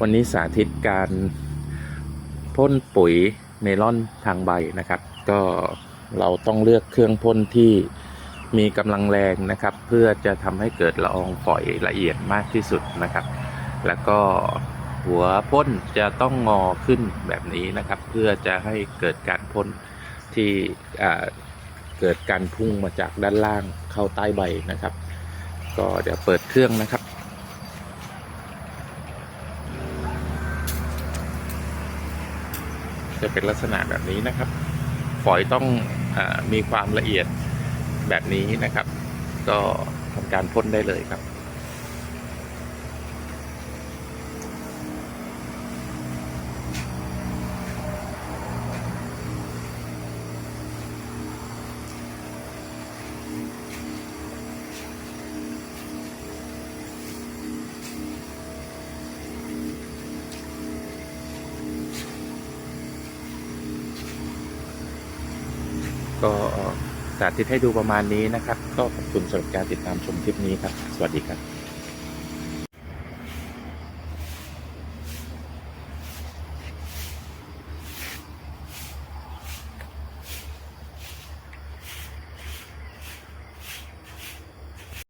วันนี้สาธิตการพ่นปุ๋ยเมลอนทางใบนะครับ ก็เราต้องเลือกเครื่องพ่นที่มีกำลังแรงนะครับ เพื่อจะทำให้เกิดละอองฝอยละเอียดมากที่สุดนะครับ แล้วก็หัวพ่นจะต้องงอขึ้นแบบนี้นะครับ เพื่อจะให้เกิดการพ่นที่เกิดการพุ่งมาจากด้านล่างเข้าใต้ใบนะครับ ก็เดี๋ยวเปิดเครื่องนะครับ จะเป็นลักษณะแบบนี้นะครับ ฝอยต้องอมีความละเอียดแบบนี้นะครับ ก็ทำการพ่นได้เลยครับ ก็สาธิตให้ดูประมาณนี้นะครับ ก็ขอบคุณสำหรับการติดตามชมคลิปนี้ครับ สวัสดีครับ